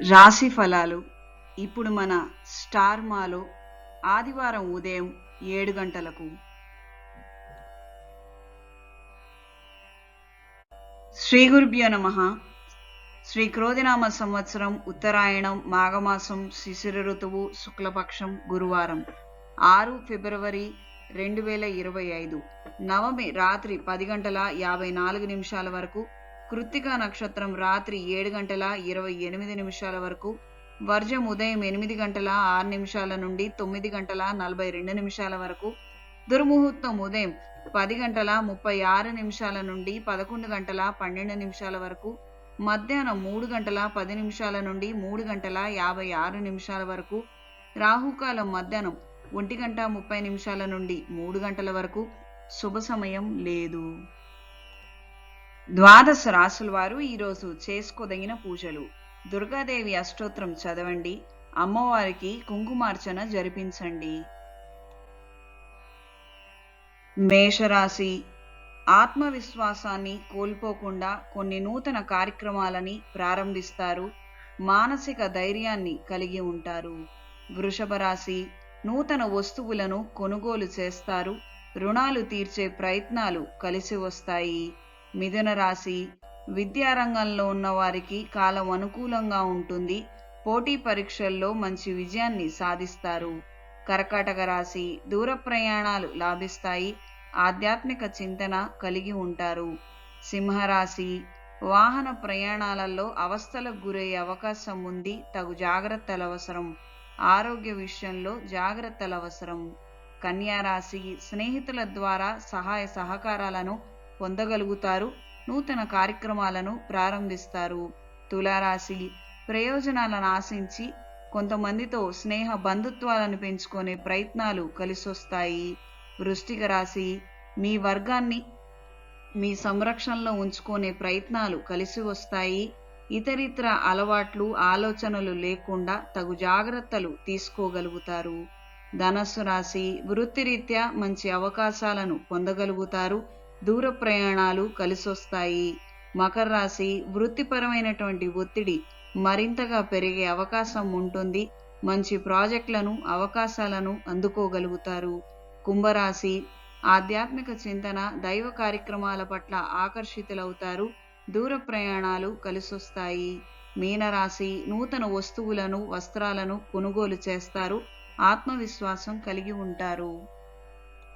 రాశి ఫలాలు. ఇప్పుడు మన స్టార్ మాలో ఆదివారం ఉదయం ఏడు గంటలకు. శ్రీ గురుభ్యో నమ. శ్రీ క్రోధినామ సంవత్సరం ఉత్తరాయణం మాఘమాసం శిశిర ఋతువు శుక్లపక్షం గురువారం. ఆరు ఫిబ్రవరి రెండు వేల ఇరవై ఐదు. నవమి రాత్రి పది గంటల యాభై నాలుగు నిమిషాల వరకు కృత్తికా నక్షత్రం రాత్రి ఏడు గంటల ఇరవై ఎనిమిది నిమిషాల వరకు వర్జం ఉదయం ఎనిమిది గంటల ఆరు నిమిషాల నుండి తొమ్మిది గంటల నలభై రెండు నిమిషాల వరకు దుర్ముహూర్తం ఉదయం పది గంటల ముప్పై ఆరు నిమిషాల నుండి పదకొండు గంటల పన్నెండు నిమిషాల వరకు మధ్యాహ్నం మూడు గంటల పది నిమిషాల నుండి మూడు గంటల యాభై ఆరు నిమిషాల వరకు రాహుకాలం మధ్యాహ్నం ఒంటి గంట ముప్పై నిమిషాల నుండి మూడు గంటల వరకు శుభ సమయం లేదు. ద్వాదశ రాసుల వారు ఈరోజు చేసుకోదగిన పూజలు. దుర్గాదేవి అష్టోత్రం చదవండి. అమ్మవారికి కుంకుమార్చన జరిపించండి. మేషరాశి ఆత్మవిశ్వాసాన్ని కోల్పోకుండా కొన్ని నూతన కార్యక్రమాలని ప్రారంభిస్తారు. మానసిక ధైర్యాన్ని కలిగి ఉంటారు. వృషభ రాశి నూతన వస్తువులను కొనుగోలు చేస్తారు. రుణాలు తీర్చే ప్రయత్నాలు కలిసి వస్తాయి. మిథున రాశి. విద్యారంగంలో ఉన్న వారికి కాలం అనుకూలంగా ఉంటుంది. పోటీ పరీక్షల్లో మంచి విజయాన్ని సాధిస్తారు. కర్కాటక రాశి దూర ప్రయాణాలు లాభిస్తాయి. ఆధ్యాత్మిక చింతన కలిగి ఉంటారు. సింహరాశి వాహన ప్రయాణాలలో అవస్థలకు గురయ్యే అవకాశం ఉంది. తగు జాగ్రత్తలు అవసరం. ఆరోగ్య విషయంలో జాగ్రత్తలు అవసరం. కన్యారాశి స్నేహితుల ద్వారా సహాయ సహకారాలను పొందగలుగుతారు. నూతన కార్యక్రమాలను ప్రారంభిస్తారు. తులారాశి ప్రయోజనాలను ఆశించి కొంతమందితో స్నేహ బంధుత్వాలను పెంచుకునే ప్రయత్నాలు కలిసొస్తాయి. వృష్టిక రాశి మీ వర్గాన్ని మీ సంరక్షణలో ఉంచుకునే ప్రయత్నాలు కలిసి వస్తాయి. ఇతరితర అలవాట్లు ఆలోచనలు లేకుండా తగు జాగ్రత్తలు తీసుకోగలుగుతారు. ధనస్సు రాశి వృత్తిరీత్యా మంచి అవకాశాలను పొందగలుగుతారు. దూర ప్రయాణాలు కలిసొస్తాయి. మకర రాశి వృత్తిపరమైనటువంటి ఒత్తిడి మరింతగా పెరిగే అవకాశం ఉంటుంది. మంచి ప్రాజెక్టులను అవకాశాలను అందుకోగలుగుతారు. కుంభరాశి ఆధ్యాత్మిక చింతన దైవ కార్యక్రమాల పట్ల ఆకర్షితులవుతారు. దూర ప్రయాణాలు కలిసొస్తాయి. మీనరాశి నూతన వస్తువులను వస్త్రాలను కొనుగోలు చేస్తారు. ఆత్మవిశ్వాసం కలిగి ఉంటారు.